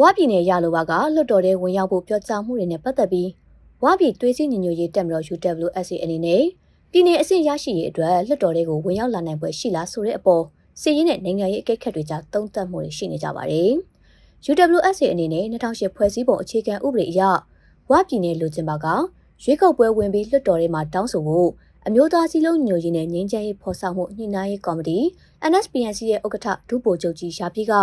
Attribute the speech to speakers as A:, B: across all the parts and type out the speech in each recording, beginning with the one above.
A: ဝပြည်နယ်ရလိုပါကလွတ်တော်တဲ့ဝင်ရောက်ဖို့ပြောကြားမှုတွေနဲ့ပတ်သက်ပြီးဝပြည်သွေးစည်းညီညွတ်ရေးတက်မတော် UWSA အနေနဲ့ပြည်내အဆင့်ရရှိရေးအတွက်လွတ်တော်တွေကိုဝင်ရောက်လာနိုင်ပွဲရှိလားဆိုတဲ့အပေါ်စီးရင်နဲ့နိုင်ငံရေးအကိတ်ခတ်တွေကြားတုံ့တက်မှုတွေရှိနေကြပါတယ်။ UWSA အနေနဲ့2008ဖွဲ့စည်းပုံအခြေခံဥပဒေအရဝပြည်နယ်လူကျင်ပါကရွေးကောက်ပွဲဝင်ပြီးလွတ်တော်တွေမှာတောင်းဆိုဖို့အမျိုးသားစည်းလုံးညွှန်ရေးနဲ့ငြိမ်းချမ်းရေးဖော်ဆောင်မှုညှိနှိုင်းရေးကော်မတီ NSPNC ရဲ့ဥက္ကဋ္ဌဒုဗိုလ်ချုပ်ကြီးရှာပြီးက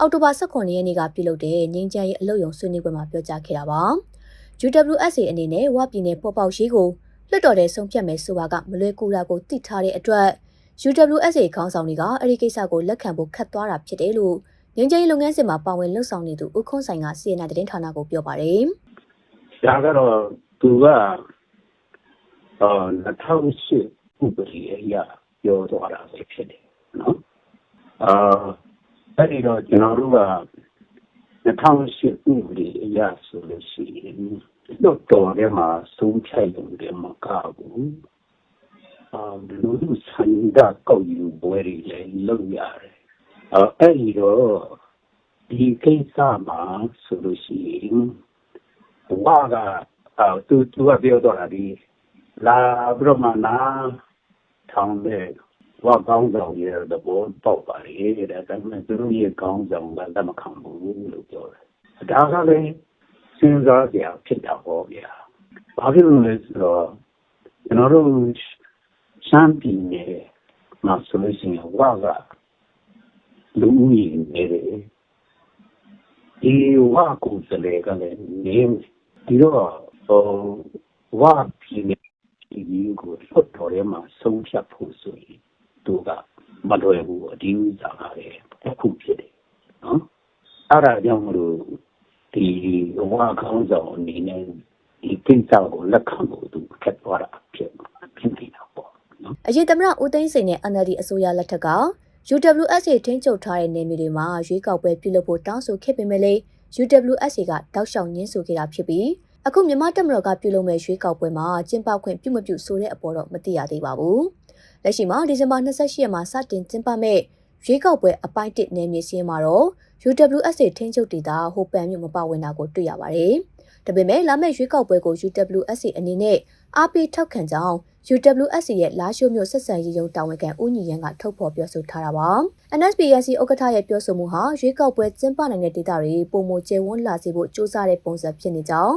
A: အောက်တိုဘာ18ရက်နေ့ကပြုလုပ်တဲ့ငြိမ်းချမ်းရေးအလုပ်ရုံဆွေးနွေးပွဲမှာပြောကြားခဲ့တာပါ။ UWSA အနေနဲ့ဝပြည်နယ်ပေါ်ပေါက်ရေးကိုလွှတ်တော်တဲ့ဆုံးဖြတ်မယ်ဆိုတာကမလွဲကူတာကိုသိထားတဲ့အတွက် UWSA ခေါင်းဆောင်တွေကအဲ့ဒီကိစ္စကိုလက်ခံဖို့ခတ်သွားတာဖြစ်တယ်လို့ငင်းကျင်းလုပ်ငန်းစဉ်မှာပါဝင်လှုပ်ဆောင်နေသူဦးခွန်းဆိုင်ကစီရင်နာသတင်းဌာနကိုပြောပါတယ်။
B: ဒါကတော့သူကအော်2008ဥပဒေအရပြောသွားတာပဲဖြစ်တယ်နော်အာ အဲ့ဒီတော့ကျွန်တော်တို့က2008ဥပဒေအရဆိုလို့ရှိရင်လွတ်တော်ထဲမှာဆုံးဖြတ်ရုံနဲ့မကဘူးအာလူလူစံဒကောက်ယူပွဲတွေလည်းလုပ်ရတယ်အဲအဲ့ဒီတော့ဒီကိစ္စမှာဆိုလို့ရှိရင်ဝါကအာသူသူကပြောတော့တာဒီလာပြီးတော့မှနာထောင်တဲ့ ဝါကောင်းဆောင်ရဲ့သဘောပေါက်ပါလေတဲ့ဒါပေမဲ့သူတို့ရဲ့ကောင်းဆောင်ကလက်မခံဘူးလို့ပြောတယ်ဒါကလည်းစဉ်းစားကြဖြစ်တာပေါ့ဗျာဘာဖြစ်လို့လဲဆိုတော့ကျွန်တော်တို့ရှမ်းပြည်နယ်မှာဆိုလို့ရှိရင်ဝါကလူဦးရေနေတယ်ဒီဝါကိုယ်စလေကလည်းနေဒီတော့ဟိုဝါပြည်နယ်ဒီကိုဖွတ်တော်ထဲမှာဆုံးဖြတ်ဖို့ဆိုရင် သူကမတော်ဘူးအဒီဥစားကလည်းအခုဖြစ်တယ်နော်အဲ့ဒါကြောင့်မလို့ဒီဝါခေါင်းဆောင်အနေနဲ့ဒီကိစ္စကိုလက်ခံဖို့သူခက်သွားတာဖြစ်ဖြစ်နေတာပေါ့နော်
A: အရင်သမရဦးသိန်းစိန်နဲ့ NLD အစိုးရလက်ထက်က UWSA ထိန်းချုပ်ထားတဲ့နေမြေတွေမှာရွေးကောက်ပွဲပြုလုပ်ဖို့တောင်းဆိုခဲ့ပေမဲ့လည်း UWSA ကတောက်လျှောက်ညှင်းဆိုခဲ့တာဖြစ်ပြီးအခုမြန်မာတက်မတော်ကပြုလုပ်မဲ့ရွေးကောက်ပွဲမှာကျင်းပခွင့်ပြုမပြုဆိုတဲ့အပေါ်တော့မသိရသေးပါဘူး။ လက်ရှိမှာဒီဇင်ဘာ28ရက်မှာစတင်ကျင်းပမဲ့ရွေးကောက်ပွဲအပိုင်း1နယ်မြေစင်းမှာတော့ UWSA ထိန်းချုပ်ဒေသဟိုပန်မြို့မပါဝင်တာကိုတွေ့ရပါတယ်။ဒါပေမဲ့လာမယ့်ရွေးကောက်ပွဲကို UWSA အနေနဲ့အားပေးထောက်ခံကြောင်း UWSA ရဲ့လာရှိုးမြို့ဆက်ဆံရေးရုံးတာဝန်ခံဦးညီရန်ကထုတ်ဖော်ပြောဆိုထားတာပါ။ NSPSC ဥက္ကဋ္ဌရဲ့ပြောဆိုမှုဟာရွေးကောက်ပွဲကျင်းပနိုင်တဲ့ဒေသတွေပုံမကျဲဝန်းလာစေဖို့စ조사တဲ့ပုံစံဖြစ်နေကြောင်း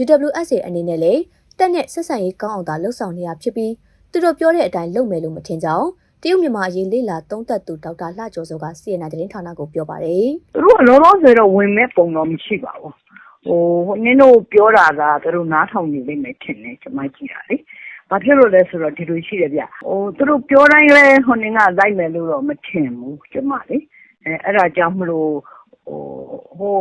A: UWSA အနေနဲ့လည်းတက်နဲ့ဆက်ဆံရေးကောင်းအောင်သာလှုပ်ဆောင်နေတာဖြစ်ပြီး သူတို့ပြောတဲ့အတိုင်းလုပ်မယ်လို့မထင်ကြောင်းတရုတ်မြန်မာအရေးလေ့လာသုံးသပ်သူဒေါက်တာလှကျော်စောက CNN သတင်းဌာနကိုပြောပါတယ်
C: သူတို့ကလောလောဆယ်တော့ဝင်မဲ့ပုံတော့မရှိပါဘူးဟိုနင်းတို့ပြောတာကသူတို့နားထောင်နေလိမ့်မယ်ထင်တယ်ကျွန်မကြည့်တာလေဘာဖြစ်လို့လဲဆိုတော့ဒီလိုရှိတယ်ဗျဟိုသူတို့ပြောတိုင်းလဲဟိုနင်းကလိုက်မယ်လို့တော့မထင်ဘူးကျွန်မလေအဲအဲ့ဒါကြောင့်မလို့ဟိုဟို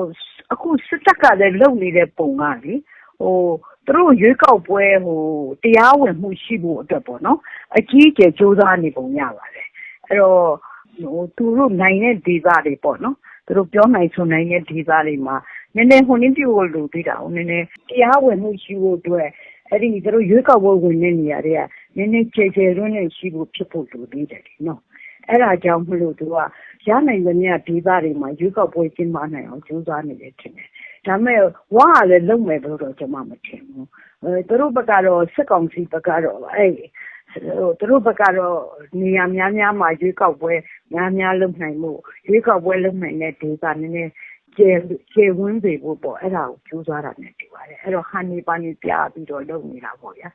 C: အခုစစ်တပ်ကလည်းလုံနေတဲ့ပုံကလေဟို သူတို့ရွေးကောက်ပွဲဟိုတရားဝင်မှုရှိဖို့အတွက်ပေါ့နော်အကြီးအကျယ်စ조사နေပုံရပါတယ်အဲ့တော့ဟိုသူတို့နိုင်တဲ့ဒေသတွေပေါ့နော်သူတို့ပြောနိုင်ဆိုနိုင်တဲ့ဒေသတွေမှာနည်းနည်းဟိုနည်းပြုလို့လိုသေးတာဟိုနည်းနည်းတရားဝင်မှုရှိဖို့အတွက်အဲ့ဒီသူတို့ရွေးကောက်ပွဲဝင်တဲ့နေရာတွေကနည်းနည်းကျယ်ကျယ်လွန်းနဲ့ရှိဖို့ဖြစ်ဖို့လိုသေးတယ်နော်အဲ့ဒါကြောင့်မလို့သူကရနိုင်တဲ့နေရာဒေသတွေမှာရွေးကောက်ပွဲကျင်းပနိုင်အောင်ကြိုးစားနေတယ်ထင်တယ် ဒါမဲ့ဝါကလည်းလုံမယ်လို့တော့ကျွန်မမထင်ဘူးအဲသူတို့ဘက်ကတော့စစ်ကောင်စီဘက်ကတော့အဲ့သူတို့ဘက်ကတော့နေရာများများမှာရွေးကောက်ပွဲများများလုပ်နိုင်မှုရွေးကောက်ပွဲလုပ်နိုင်တဲ့ဒေသနည်းနည်းကျယ်ကျယ်ဝန်းစေဖို့ပေါ့အဲ့ဒါကိုကြိုးစားတာနဲ့တူပါတယ်အဲ့တော့ဟန်နေပါနေပြပြီးတော့လုပ်နေတာပေါ့ဗျာ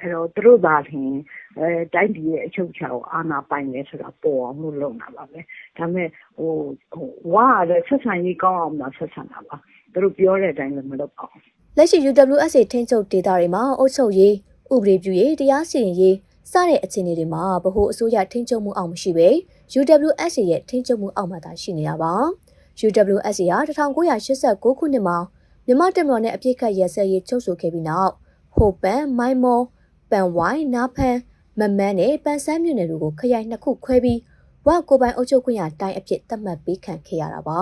C: အဲ့တော့သူတို့သာလျှင်အဲတိုင်းပြည်ရဲ့အချုပ်အခြာကိုအာဏာပိုင်တယ်ဆိုတာပေါ်အောင်လို့လုပ်တာပါပဲဒါပေမဲ့ဟိုဟိုဝါရတဲ့ဆက်ဆံရေးကောင်းအောင်မှဆက်ဆံတာပါ သူတို့ပြောတဲ့အတိုင်းလည်းမလုပ်ပါဘူး
A: လက်ရှိ UWSA ထိန်းချုပ်ဒေသတွေမှာအုပ်ချုပ်ရေးဥပဒေပြုရေးတရားစီရင်ရေးစတဲ့အခြေအနေတွေမှာဗဟိုအစိုးရထိန်းချုပ်မှုအောက်မရှိဘဲ UWSA ရဲ့ထိန်းချုပ်မှုအောက်မှာသာရှိနေတာပါ UWSA ဟာ1989ခုနှစ်မှာမြန်မာတပ်မတော်နဲ့အပြစ်ခတ်ရစဲရေးချုပ်ဆိုခဲ့ပြီးနောက်ဟိုပန်မိုင်းမောပန်ဝိုင်းနာဖန်မမန်းနဲ့ပန်ဆန်းမြို့နယ်တို့ကိုခရိုင်နှစ်ခုခွဲပြီးဝကိုပိုင်အုပ်ချုပ်ခွင့်ရတိုင်းအဖြစ်သတ်မှတ်ပေးခံခဲ့ရတာပါ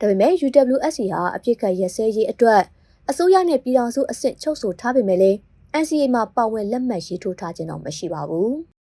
A: ဒါပေမဲ့ UWSA ဟာအပြစ်ခတ်ရစဲရေးအတွက်အစိုးရနဲ့ပြည်ထောင်စုအဆင့်ချုပ်ဆိုထားပေမဲ့လည်း NCA မှာပါဝင်လက်မှတ်ရေးထိုးထားခြင်းတော့မရှိပါဘူး